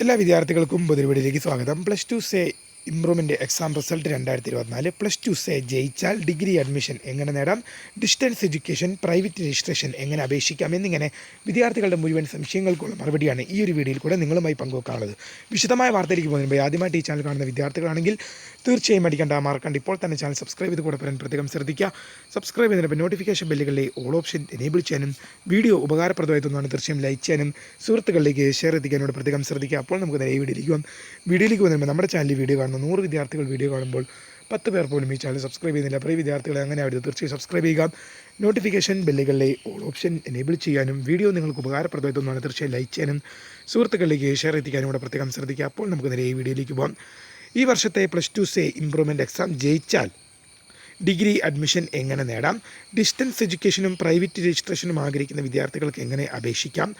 എല്ലാ വിദ്യാർത്ഥികൾക്കും പുതിയ സ്വാഗതം. Plus two say improvement exam result രണ്ടായിരത്തി ഇരുപത്തിനാല് പ്ലസ് ടു സെ ജയിച്ചാൽ ഡിഗ്രി അഡ്മിഷൻ എങ്ങനെ നേടാം? ഡിസ്റ്റൻസ് എഡ്യൂക്കേഷൻ പ്രൈവറ്റ് രജിസ്ട്രേഷൻ എങ്ങനെ അപേക്ഷിക്കാം? എന്നിങ്ങനെ വിദ്യാർത്ഥികളുടെ മുഴുവൻ സംശയങ്ങൾക്കുള്ള മറുപടിയാണ് ഈ ഒരു വീഡിയോയിൽ കൂടെ നിങ്ങളുമായി പങ്കുവെക്കാനുള്ളത് വിശദമായ വാർത്തയിലേക്ക് പോകുന്നതിന് മുമ്പ് ആദ്യമായിട്ട് ഈ ചാനൽ കാണുന്ന വിദ്യാർത്ഥികളാണെങ്കിൽ തീർച്ചയായും അടിക്കേണ്ട മാർക്കണ്ട് ഇപ്പോൾ തന്നെ ചാനൽ സബ്സ്ക്രൈബ് ചെയ്ത് കൂടെ പറയാൻ പ്രത്യേകം ശ്രദ്ധിക്കുക. സബ്സ്ക്രൈബ് ചെയ്തതിന് നോട്ടിഫിക്കേഷൻ ബെല്ലുകളിലെ ഓൾ ഓപ്ഷൻ എനേബിൾ ചെയ്യാനും വീഡിയോ ഉപകാരപ്രദമായി തോന്നുകയാണ് തീർച്ചയായും ലൈക്ക് ചെയ്യാനും സുഹൃത്തുക്കളിലേക്ക് ഷെയർ എത്തിക്കാനോട് പ്രത്യേകം ശ്രദ്ധിക്കുക. അപ്പോൾ നമുക്ക് നേരെ ഈ വീഡിയോയിലേക്ക് വീഡിയോയിലേക്ക് പോകുന്നതിന് നമ്മുടെ ചാനലിൽ വീഡിയോ കാണുന്ന. നൂറ് വിദ്യാർത്ഥികൾ വീഡിയോ കാണുമ്പോൾ പത്ത് പേർ പോലും ഈ ചാനൽ സബ്സ്ക്രൈബ് ചെയ്യുന്നില്ല. ഈ വിദ്യാർത്ഥികളെ അങ്ങനെ ആവരുത് തീർച്ചയായും സബ്സ്ക്രൈബ് ചെയ്യുക. നോട്ടിഫിക്കേഷൻ ബെല്ലുകളിലെ ഓപ്ഷൻ എനേബിൾ ചെയ്യാനും വീഡിയോ നിങ്ങൾക്ക് ഉപകാരപ്രദമായിട്ടൊന്നാണ് തീർച്ചയായും ലൈക്ക് ചെയ്യാനും സുഹൃത്തുക്കളിലേക്ക് ഷെയർ എത്തിക്കാനും കൂടെ പ്രത്യേകം ശ്രദ്ധിക്കുക. അപ്പോൾ നമുക്ക് നേരെ ഈ വീഡിയോയിലേക്ക് പോകാം ഈ വർഷത്തെ plus two say improvement exam ജയിച്ചാൽ ഡിഗ്രി അഡ്മിഷൻ എങ്ങനെ നേടാം? ഡിസ്റ്റൻസ് എഡ്യൂക്കേഷനും പ്രൈവറ്റ് രജിസ്ട്രേഷനും ആഗ്രഹിക്കുന്ന വിദ്യാർത്ഥികൾക്ക് എങ്ങനെ അപേക്ഷിക്കാം?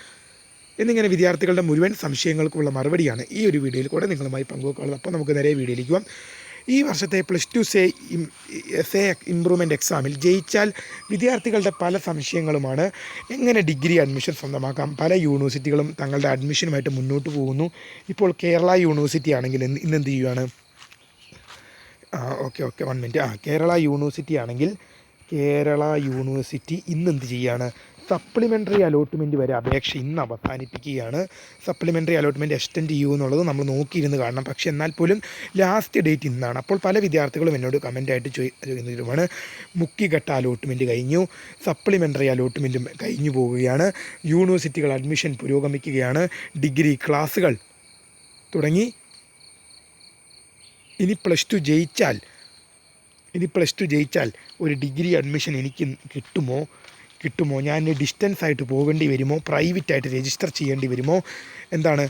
എന്നിങ്ങനെ വിദ്യാർത്ഥികളുടെ മുഴുവൻ സംശയങ്ങൾക്കുള്ള മറുപടിയാണ് ഈ ഒരു വീഡിയോയിൽ കൂടെ നിങ്ങളുമായി പങ്കുവെക്കാനുള്ളത്. അപ്പോൾ നമുക്ക് നേരെ വീഡിയോയിലേക്ക് പോകാം ഈ വർഷത്തെ plus two say say improvement എക്സാമിൽ ജയിച്ചാൽ വിദ്യാർത്ഥികളുടെ പല സംശയങ്ങളുമാണ്. എങ്ങനെ ഡിഗ്രി അഡ്മിഷൻ സ്വന്തമാക്കാം? പല യൂണിവേഴ്സിറ്റികളും തങ്ങളുടെ അഡ്മിഷനുമായിട്ട് മുന്നോട്ട് പോകുന്നു. ഇപ്പോൾ കേരള യൂണിവേഴ്സിറ്റി ആണെങ്കിൽ ഇന്ന് എന്ത് ചെയ്യുകയാണ് ആ ഓക്കെ ഓക്കെ വൺ മിനിറ്റ് ആ കേരള യൂണിവേഴ്സിറ്റി ആണെങ്കിൽ കേരള യൂണിവേഴ്സിറ്റി ഇന്ന് എന്ത് ചെയ്യാണ് സപ്ലിമെന്ററി അലോട്ട്മെന്റ് വരെ അപേക്ഷ ഇന്ന് അവസാനിപ്പിക്കുകയാണ്. സപ്ലിമെന്ററി അലോട്ട്മെന്റ് എക്സ്റ്റെൻഡ് ചെയ്യൂ എന്നുള്ളത് നമ്മൾ നോക്കിയിരുന്ന് കാണണം. പക്ഷേ എന്നാൽ പോലും ലാസ്റ്റ് ഡേറ്റ് ഇന്നാണ്. അപ്പോൾ പല വിദ്യാർത്ഥികളും എന്നോട് കമന്റായിട്ട് ചോദിക്കുന്നതുമാണ്. മുക്കിഘട്ട അലോട്ട്മെന്റ് കഴിഞ്ഞു. സപ്ലിമെന്ററി അലോട്ട്മെന്റും കഴിഞ്ഞു പോവുകയാണ്. യൂണിവേഴ്സിറ്റികൾ അഡ്മിഷൻ പുരോഗമിക്കുകയാണ്. ഡിഗ്രി ക്ലാസ്സുകൾ തുടങ്ങി. ഇനി പ്ലസ് ടു ജയിച്ചാൽ ഇനി പ്ലസ് ടു ജയിച്ചാൽ ഒരു ഡിഗ്രി അഡ്മിഷൻ എനിക്ക് കിട്ടുമോ? കിട്ടുമോ? ഞാൻ ഡിസ്റ്റൻസ് ആയിട്ട് പോകേണ്ടി വരുമോ? പ്രൈവറ്റ് ആയിട്ട് രജിസ്റ്റർ ചെയ്യേണ്ടി വരുമോ? എന്താണ്?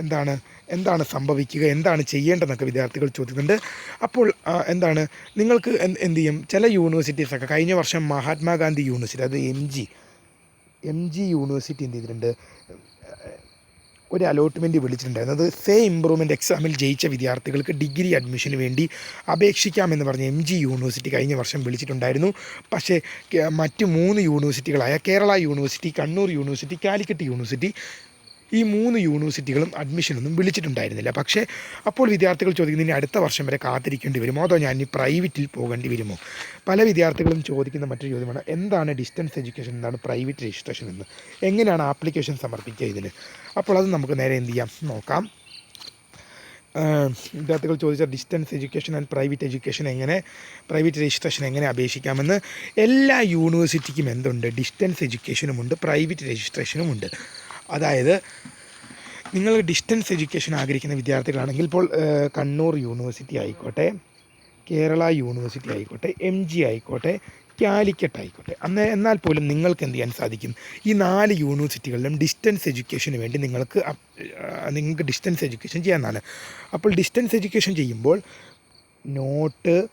എന്താണ്? എന്താണ് സംഭവിക്കുക? എന്താണ് ചെയ്യേണ്ടതെന്നൊക്കെ വിദ്യാർത്ഥികൾ ചോദിക്കുന്നുണ്ട്. അപ്പോൾ എന്താണ്? നിങ്ങൾക്ക് എന്ത് ചെയ്യും? ചില യൂണിവേഴ്സിറ്റീസൊക്കെ കഴിഞ്ഞ വർഷം മഹാത്മാഗാന്ധി യൂണിവേഴ്സിറ്റി അത് M G M G university എന്ത് ചെയ്തിട്ടുണ്ട്? ഒരു അലോട്ട്മെന്റ് വിളിച്ചിട്ടുണ്ടായിരുന്നു അത് സേ ഇമ്പ്രൂവ്മെന്റ് എക്സാമിൽ ജയിച്ച വിദ്യാർത്ഥികൾക്ക് ഡിഗ്രി അഡ്മിഷന് വേണ്ടി അപേക്ഷിക്കാമെന്ന് പറഞ്ഞ് എം ജി യൂണിവേഴ്സിറ്റി കഴിഞ്ഞ വർഷം വിളിച്ചിട്ടുണ്ടായിരുന്നു. പക്ഷേ മറ്റ് മൂന്ന് യൂണിവേഴ്സിറ്റികളായ Kerala university Kannur university Calicut university ഈ മൂന്ന് യൂണിവേഴ്സിറ്റികളും അഡ്മിഷനൊന്നും വിളിച്ചിട്ടുണ്ടായിരുന്നില്ല. പക്ഷേ അപ്പോൾ വിദ്യാർത്ഥികൾ ചോദിക്കുന്നത് ഇനി അടുത്ത വർഷം വരെ കാത്തിരിക്കേണ്ടി വരുമോ? അതോ ഞാൻ ഇനി പ്രൈവറ്റിൽ പോകേണ്ടി വരുമോ? പല വിദ്യാർത്ഥികളും ചോദിക്കുന്ന മറ്റൊരു ചോദ്യമാണ് എന്താണ് ഡിസ്റ്റൻസ് എഡ്യൂക്കേഷൻ എന്താണ് പ്രൈവറ്റ് രജിസ്ട്രേഷൻ എന്ന്? എങ്ങനെയാണ് ആപ്ലിക്കേഷൻ സമർപ്പിക്കുക ഇതിന്? അപ്പോൾ അത് നമുക്ക് നേരെ എന്ത് ചെയ്യാം? നോക്കാം. വിദ്യാർത്ഥികൾ ചോദിച്ച distance education and private education എങ്ങനെ പ്രൈവറ്റ് രജിസ്ട്രേഷൻ എങ്ങനെ അപേക്ഷിക്കാമെന്ന്? എല്ലാ യൂണിവേഴ്സിറ്റിക്കും എന്തുണ്ട്? ഡിസ്റ്റൻസ് എഡ്യൂക്കേഷനുമുണ്ട് പ്രൈവറ്റ് രജിസ്ട്രേഷനും ഉണ്ട്. അതായത് നിങ്ങൾ ഡിസ്റ്റൻസ് എഡ്യൂക്കേഷൻ ആഗ്രഹിക്കുന്ന വിദ്യാർത്ഥികളാണെങ്കിൽ ഇപ്പോൾ കണ്ണൂർ യൂണിവേഴ്സിറ്റി ആയിക്കോട്ടെ കേരള യൂണിവേഴ്സിറ്റി ആയിക്കോട്ടെ എം ജി ആയിക്കോട്ടെ കാലിക്കറ്റ് ആയിക്കോട്ടെ അന്ന് എന്നാൽ പോലും നിങ്ങൾക്ക് എന്ത് ചെയ്യാൻ സാധിക്കും? ഈ നാല് യൂണിവേഴ്സിറ്റികളിലും ഡിസ്റ്റൻസ് എഡ്യൂക്കേഷന് വേണ്ടി നിങ്ങൾക്ക് നിങ്ങൾക്ക് ഡിസ്റ്റൻസ് എഡ്യൂക്കേഷൻ ചെയ്യാനാണ്. അപ്പോൾ ഡിസ്റ്റൻസ് എഡ്യൂക്കേഷൻ ചെയ്യുമ്പോൾ നോട്ട്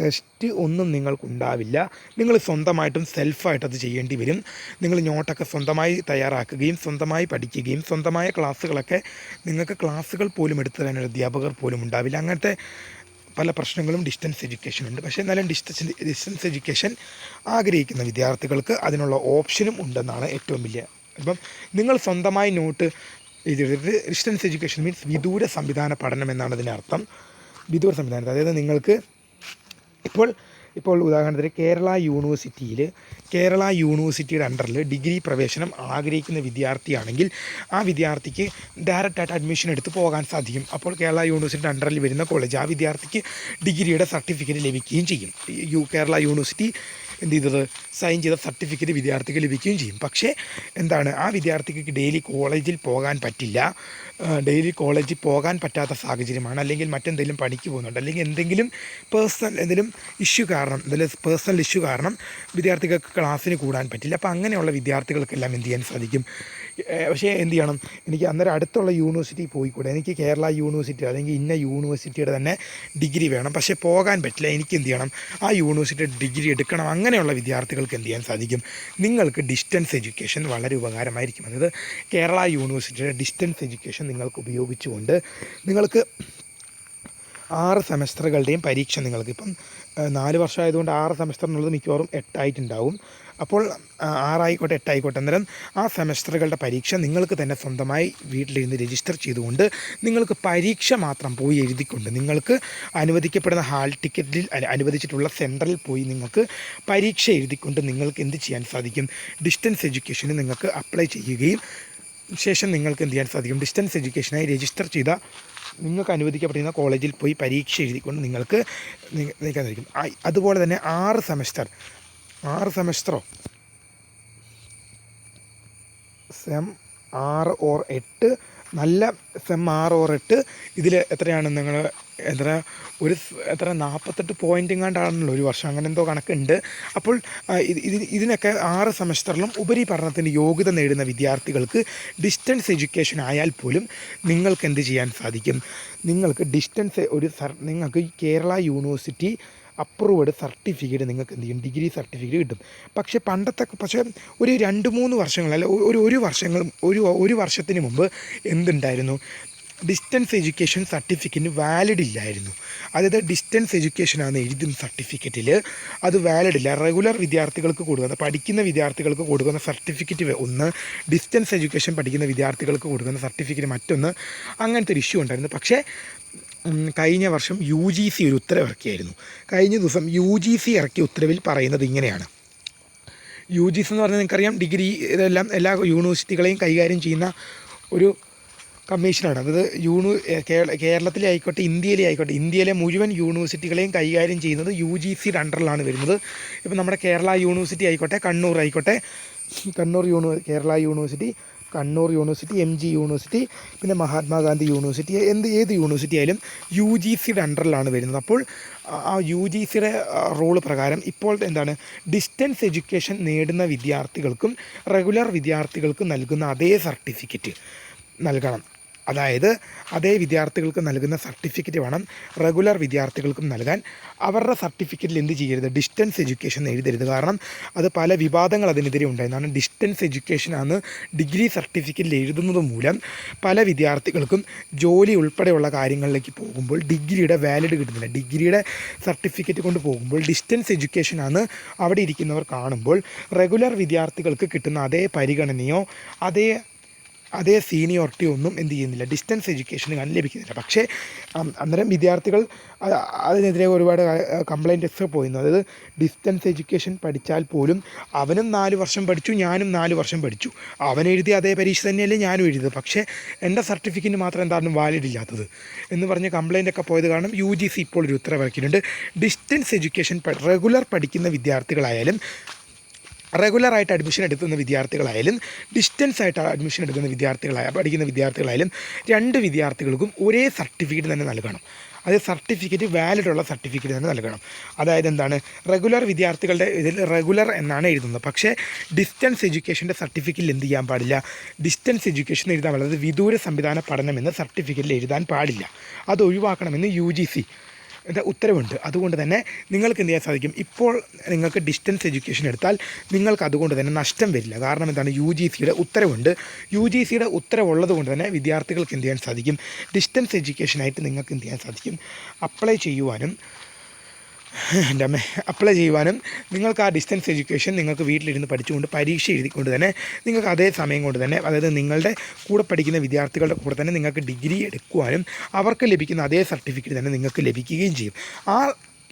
ടെസ്റ്റ് ഒന്നും നിങ്ങൾക്കുണ്ടാവില്ല നിങ്ങൾ സ്വന്തമായിട്ടും സെൽഫായിട്ട് അത് ചെയ്യേണ്ടി വരും. നിങ്ങൾ നോട്ടൊക്കെ സ്വന്തമായി തയ്യാറാക്കുകയും സ്വന്തമായി പഠിക്കുകയും സ്വന്തമായ ക്ലാസ്സുകളൊക്കെ നിങ്ങൾക്ക് ക്ലാസ്സുകൾ പോലും എടുത്തു തരാൻ ഒരു അധ്യാപകർ പോലും ഉണ്ടാവില്ല. അങ്ങനത്തെ പല പ്രശ്നങ്ങളും ഡിസ്റ്റൻസ് എഡ്യൂക്കേഷൻ ഉണ്ട്. പക്ഷേ എന്നാലും ഡിസ്റ്റൻസ് ഡിസ്റ്റൻസ് എഡ്യൂക്കേഷൻ ആഗ്രഹിക്കുന്ന വിദ്യാർത്ഥികൾക്ക് അതിനുള്ള ഓപ്ഷനും ഉണ്ടെന്നാണ് ഏറ്റവും വലിയ അപ്പം നിങ്ങൾ സ്വന്തമായി നോട്ട് ഡിസ്റ്റൻസ് എഡ്യൂക്കേഷൻ മീൻസ് വിദൂര സംവിധാന പഠനം എന്നാണ് അതിനർത്ഥം. വിദൂര സംവിധാനത്തിൽ അതായത് നിങ്ങൾക്ക് ഇപ്പോൾ ഇപ്പോൾ ഉദാഹരണത്തിന് കേരള യൂണിവേഴ്സിറ്റിയിൽ കേരള യൂണിവേഴ്സിറ്റിയുടെ അണ്ടറിൽ ഡിഗ്രി പ്രവേശനം ആഗ്രഹിക്കുന്ന വിദ്യാർത്ഥിയാണെങ്കിൽ ആ വിദ്യാർത്ഥിക്ക് ഡയറക്റ്റായിട്ട് അഡ്മിഷൻ എടുത്ത് പോകാൻ സാധിക്കും. അപ്പോൾ കേരള യൂണിവേഴ്സിറ്റിയുടെ അണ്ടറിൽ വരുന്ന കോളേജ് ആ വിദ്യാർത്ഥിക്ക് ഡിഗ്രിയുടെ സർട്ടിഫിക്കറ്റ് ലഭിക്കുകയും ചെയ്യും. യു കേരള യൂണിവേഴ്സിറ്റി എന്ത് ചെയ്തത്? സൈൻ ചെയ്ത സർട്ടിഫിക്കറ്റ് വിദ്യാർത്ഥിക്ക് ലഭിക്കുകയും ചെയ്യും. പക്ഷേ എന്താണ്? ആ വിദ്യാർത്ഥിക്ക് ഡെയിലി കോളേജിൽ പോകാൻ പറ്റില്ല. ഡെയിലി കോളേജിൽ പോകാൻ പറ്റാത്ത സാഹചര്യമാണ്. അല്ലെങ്കിൽ മറ്റെന്തെങ്കിലും പണിക്ക് പോകുന്നുണ്ട്. അല്ലെങ്കിൽ എന്തെങ്കിലും പേഴ്സണൽ എന്തെങ്കിലും ഇഷ്യൂ കാരണം എന്തെങ്കിലും പേഴ്സണൽ ഇഷ്യൂ കാരണം വിദ്യാർത്ഥികൾക്ക് ക്ലാസ്സിന് കൂടാൻ പറ്റില്ല. അപ്പോൾ അങ്ങനെയുള്ള വിദ്യാർത്ഥികൾക്കെല്ലാം എന്ത് ചെയ്യാൻ സാധിക്കും? പക്ഷേ എന്ത് ചെയ്യണം? എനിക്ക് അന്നേരം അടുത്തുള്ള യൂണിവേഴ്സിറ്റി പോയിക്കൂടെ എനിക്ക് കേരള യൂണിവേഴ്സിറ്റി അല്ലെങ്കിൽ ഇന്ന യൂണിവേഴ്സിറ്റിയുടെ തന്നെ ഡിഗ്രി വേണം. പക്ഷേ പോകാൻ പറ്റില്ല. എനിക്ക് എന്ത് ചെയ്യണം? ആ യൂണിവേഴ്സിറ്റിയുടെ ഡിഗ്രി എടുക്കണം. അങ്ങനെയുള്ള വിദ്യാർത്ഥികൾക്ക് എന്ത് ചെയ്യാൻ സാധിക്കും? നിങ്ങൾക്ക് ഡിസ്റ്റൻസ് എഡ്യൂക്കേഷൻ വളരെ ഉപകാരമായിരിക്കും. അതായത് കേരള യൂണിവേഴ്സിറ്റിയുടെ ഡിസ്റ്റൻസ് എഡ്യൂക്കേഷൻ നിങ്ങൾക്ക് ഉപയോഗിച്ചുകൊണ്ട് നിങ്ങൾക്ക് ആറ് സെമസ്റ്ററുകളുടെയും പരീക്ഷ നിങ്ങൾക്ക് ഇപ്പം ഏഹ്, നാല് വർഷമായതുകൊണ്ട് ആറ് സെമസ്റ്റർ എന്നുള്ളത് മിക്കവാറും എട്ടായിട്ടുണ്ടാവും. അപ്പോൾ ആറായിക്കോട്ടെ എട്ടായിക്കോട്ടെ അന്നേരം ആ സെമസ്റ്ററുകളുടെ പരീക്ഷ നിങ്ങൾക്ക് തന്നെ സ്വന്തമായി വീട്ടിലിരുന്ന് രജിസ്റ്റർ ചെയ്തുകൊണ്ട് നിങ്ങൾക്ക് പരീക്ഷ മാത്രം പോയി എഴുതിക്കൊണ്ട് നിങ്ങൾക്ക് അനുവദിക്കപ്പെടുന്ന ഹാൾ ടിക്കറ്റിൽ അനുവദിച്ചിട്ടുള്ള സെന്ററിൽ പോയി നിങ്ങൾക്ക് പരീക്ഷ എഴുതിക്കൊണ്ട് നിങ്ങൾക്ക് എന്ത് ചെയ്യാൻ സാധിക്കും? ഡിസ്റ്റൻസ് എഡ്യൂക്കേഷന് നിങ്ങൾക്ക് അപ്ലൈ ചെയ്യുകയും ശേഷം നിങ്ങൾക്ക് എന്ത് ചെയ്യാൻ സാധിക്കും? ഡിസ്റ്റൻസ് എഡ്യൂക്കേഷനായി രജിസ്റ്റർ ചെയ്ത നിങ്ങൾക്ക് അനുവദിക്കപ്പെടുന്ന കോളേജിൽ പോയി പരീക്ഷ എഴുതിക്കൊണ്ട് നിങ്ങൾക്ക് നിൽക്കാൻ സാധിക്കും. അതുപോലെ തന്നെ ആറ് സെമസ്റ്റർ ആറ് സെമസ്റ്ററോ? സെം ആറ് ഓർ എട്ട്. നല്ല സെം ആറ് ഓർ എട്ട്. ഇതിൽ എത്രയാണ് നിങ്ങൾ എത്ര ഒരു എത്ര നാൽപ്പത്തെട്ട് പോയിന്റ് എങ്ങാണ്ടാണല്ലോ ഒരു വർഷം. അങ്ങനെ എന്തോ കണക്കുണ്ട്. അപ്പോൾ ഇത് ഇത് ഇതിനൊക്കെ ആറ് സെമസ്റ്ററിലും ഉപരി പഠനത്തിന് യോഗ്യത നേടുന്ന വിദ്യാർത്ഥികൾക്ക് ഡിസ്റ്റൻസ് എഡ്യൂക്കേഷൻ ആയാൽ പോലും നിങ്ങൾക്ക് എന്ത് ചെയ്യാൻ സാധിക്കും? നിങ്ങൾക്ക് ഡിസ്റ്റൻസ് ഒരു നിങ്ങൾക്ക് കേരള യൂണിവേഴ്സിറ്റി അപ്രൂവ്ഡ് സർട്ടിഫിക്കറ്റ് നിങ്ങൾക്ക് എന്ത് ചെയ്യും? ഡിഗ്രി സർട്ടിഫിക്കറ്റ് കിട്ടും. പക്ഷേ പണ്ടത്തെ പക്ഷേ ഒരു രണ്ട് മൂന്ന് വർഷങ്ങൾ അല്ല ഒരു ഒരു വർഷങ്ങളും ഒരു ഒരു വർഷത്തിന് മുമ്പ് എന്തുണ്ടായിരുന്നു? ഡിസ്റ്റൻസ് എഡ്യൂക്കേഷൻ സർട്ടിഫിക്കറ്റിന് വാലിഡ് ഇല്ലായിരുന്നു. അതായത് ഡിസ്റ്റൻസ് എഡ്യൂക്കേഷൻ ആണ് എഴുതുന്ന സർട്ടിഫിക്കറ്റിൽ അത് വാലിഡ് ഇല്ല. റെഗുലർ വിദ്യാർത്ഥികൾക്ക് കൊടുക്കുന്ന പഠിക്കുന്ന വിദ്യാർത്ഥികൾക്ക് കൊടുക്കുന്ന സർട്ടിഫിക്കറ്റ് ഒന്ന് ഡിസ്റ്റൻസ് എഡ്യൂക്കേഷൻ പഠിക്കുന്ന വിദ്യാർത്ഥികൾക്ക് കൊടുക്കുന്ന സർട്ടിഫിക്കറ്റ് മറ്റൊന്ന്. അങ്ങനത്തെ ഒരു ഇഷ്യൂ ഉണ്ടായിരുന്നു. പക്ഷേ കഴിഞ്ഞ വർഷം യു ജി സി ഒരു ഉത്തരവ് ഇറക്കിയായിരുന്നു കഴിഞ്ഞ ദിവസം യു ജി സി ഇറക്കിയ ഉത്തരവിൽ പറയുന്നത് ഇങ്ങനെയാണ്. യു ജി സി എന്ന് പറഞ്ഞാൽ നിങ്ങൾക്കറിയാം ഡിഗ്രി ഇതെല്ലാം എല്ലാ യൂണിവേഴ്സിറ്റികളെയും കൈകാര്യം ചെയ്യുന്ന ഒരു കമ്മീഷനാണ്. അതായത് യൂണി കേരളത്തിലെ ആയിക്കോട്ടെ ഇന്ത്യയിലെ ആയിക്കോട്ടെ ഇന്ത്യയിലെ മുഴുവൻ യൂണിവേഴ്സിറ്റികളെയും കൈകാര്യം ചെയ്യുന്നത് യു ജി സിയുടെ അണ്ടറിലാണ് വരുന്നത്. ഇപ്പം നമ്മുടെ കേരള യൂണിവേഴ്സിറ്റി ആയിക്കോട്ടെ കണ്ണൂർ ആയിക്കോട്ടെ Kannur uni Kerala university Kannur university M G university പിന്നെ മഹാത്മാഗാന്ധി യൂണിവേഴ്സിറ്റി എന്ത് ഏത് യൂണിവേഴ്സിറ്റി ആയാലും യു ജി സിയുടെ അണ്ടറിലാണ് വരുന്നത്. അപ്പോൾ ആ യു ജി സിയുടെ റൂൾ പ്രകാരം ഇപ്പോൾ എന്താണ്? ഡിസ്റ്റൻസ് എഡ്യൂക്കേഷൻ നേടുന്ന വിദ്യാർത്ഥികൾക്കും റെഗുലർ വിദ്യാർത്ഥികൾക്കും നൽകുന്ന അതേ സർട്ടിഫിക്കറ്റ് നൽകണം. അതായത് അതേ വിദ്യാർത്ഥികൾക്ക് നൽകുന്ന സർട്ടിഫിക്കറ്റ് വേണം റെഗുലർ വിദ്യാർത്ഥികൾക്കും നൽകാൻ. അവരുടെ സർട്ടിഫിക്കറ്റിൽ എന്ത് ചെയ്യരുത്? ഡിസ്റ്റൻസ് എഡ്യൂക്കേഷൻ എഴുതരുത്. കാരണം അത് പല വിവാദങ്ങൾ അതിനെതിരെ ഉണ്ടായിരുന്നു ഡിസ്റ്റൻസ് എഡ്യൂക്കേഷനാണ് ഡിഗ്രി സർട്ടിഫിക്കറ്റിൽ എഴുതുന്നത് മൂലം പല വിദ്യാർത്ഥികൾക്കും ജോലി ഉൾപ്പെടെയുള്ള കാര്യങ്ങളിലേക്ക് പോകുമ്പോൾ ഡിഗ്രിയുടെ വാലിഡ് കിട്ടുന്നില്ല. ഡിഗ്രിയുടെ സർട്ടിഫിക്കറ്റ് കൊണ്ട് പോകുമ്പോൾ ഡിസ്റ്റൻസ് എഡ്യൂക്കേഷനാണ് അവിടെ ഇരിക്കുന്നവർ കാണുമ്പോൾ റെഗുലർ വിദ്യാർത്ഥികൾക്ക് കിട്ടുന്ന അതേ പരിഗണനയോ അതേ അതേ സീനിയോറിറ്റി ഒന്നും എന്ത് ചെയ്യുന്നില്ല. ഡിസ്റ്റൻസ് എഡ്യൂക്കേഷന് ലഭിക്കുന്നില്ല. പക്ഷേ അന്നേരം വിദ്യാർത്ഥികൾ അതിനെതിരെ ഒരുപാട് കംപ്ലൈന്റ് ഒക്കെ പോയിരുന്നു. അതായത് ഡിസ്റ്റൻസ് എഡ്യൂക്കേഷൻ പഠിച്ചാൽ പോലും അവനും നാല് വർഷം പഠിച്ചു ഞാനും നാല് വർഷം പഠിച്ചു. അവൻ എഴുതിയ അതേ പരീക്ഷ തന്നെയല്ലേ ഞാനും എഴുതിയത്. പക്ഷേ എന്റെ സർട്ടിഫിക്കറ്റ് മാത്രം എന്താണ് വാലിഡ് ഇല്ലാത്തത്? എന്ന് പറഞ്ഞ് കംപ്ലൈന്റ് ഒക്കെ പോയത് കാരണം യു ജി സി ഇപ്പോൾ ഒരു ഉത്തരവിറക്കിയിട്ടുണ്ട്. ഡിസ്റ്റൻസ് എഡ്യൂക്കേഷൻ റെഗുലർ പഠിക്കുന്ന വിദ്യാർത്ഥികളായാലും റെഗുലറായിട്ട് അഡ്മിഷൻ എടുക്കുന്ന വിദ്യാർത്ഥികളായാലും ഡിസ്റ്റൻസ് ആയിട്ട് അഡ്മിഷൻ എടുക്കുന്ന വിദ്യാർത്ഥികളായ പഠിക്കുന്ന വിദ്യാർത്ഥികളായാലും രണ്ട് വിദ്യാർത്ഥികൾക്കും ഒരേ സർട്ടിഫിക്കറ്റ് തന്നെ നൽകണം. അത് സർട്ടിഫിക്കറ്റ് വാലിഡ് ഉള്ള സർട്ടിഫിക്കറ്റ് തന്നെ നൽകണം. അതായത് എന്താണ്? റെഗുലർ വിദ്യാർത്ഥികളുടെ ഇതിൽ റെഗുലർ എന്നാണ് എഴുതുന്നത്. പക്ഷേ ഡിസ്റ്റൻസ് എഡ്യൂക്കേഷന്റെ സർട്ടിഫിക്കറ്റിൽ എന്ത് ചെയ്യാൻ പാടില്ല? ഡിസ്റ്റൻസ് എഡ്യൂക്കേഷൻ എഴുതാൻ പാടില്ല. അത് വിദൂര സംവിധാന പഠനം എന്ന് സർട്ടിഫിക്കറ്റിൽ എഴുതാൻ പാടില്ല. അത് ഒഴിവാക്കണമെന്ന് യു ജി സി എന്താ ഉത്തരവുണ്ട്. അതുകൊണ്ട് തന്നെ നിങ്ങൾക്ക് എന്ത് ചെയ്യാൻ സാധിക്കും? ഇപ്പോൾ നിങ്ങൾക്ക് ഡിസ്റ്റൻസ് എഡ്യൂക്കേഷൻ എടുത്താൽ നിങ്ങൾക്ക് അതുകൊണ്ട് തന്നെ നഷ്ടം വരില്ല. കാരണം എന്താണ്? യു ജി സിയുടെ ഉത്തരവുണ്ട്. യു ജി സിയുടെ ഉത്തരവുള്ളത് കൊണ്ട് തന്നെ വിദ്യാർത്ഥികൾക്ക് എന്ത് ചെയ്യാൻ സാധിക്കും? ഡിസ്റ്റൻസ് എഡ്യൂക്കേഷനായിട്ട് നിങ്ങൾക്ക് എന്ത് ചെയ്യാൻ സാധിക്കും? അപ്ലൈ ചെയ്യുവാനും എന്റെ അമ്മ അപ്ലൈ ചെയ്യുവാനും നിങ്ങൾക്ക് ആ ഡിസ്റ്റൻസ് എഡ്യൂക്കേഷൻ നിങ്ങൾക്ക് വീട്ടിലിരുന്ന് പഠിച്ചുകൊണ്ട് പരീക്ഷ എഴുതിക്കൊണ്ട് തന്നെ നിങ്ങൾക്ക് അതേ സമയം കൊണ്ട് തന്നെ അതായത് നിങ്ങളുടെ കൂടെ പഠിക്കുന്ന വിദ്യാർത്ഥികളുടെ കൂടെ തന്നെ നിങ്ങൾക്ക് ഡിഗ്രി എടുക്കുവാനും അവർക്ക് ലഭിക്കുന്ന അതേ സർട്ടിഫിക്കറ്റ് തന്നെ നിങ്ങൾക്ക് ലഭിക്കുകയും ചെയ്യും. ആ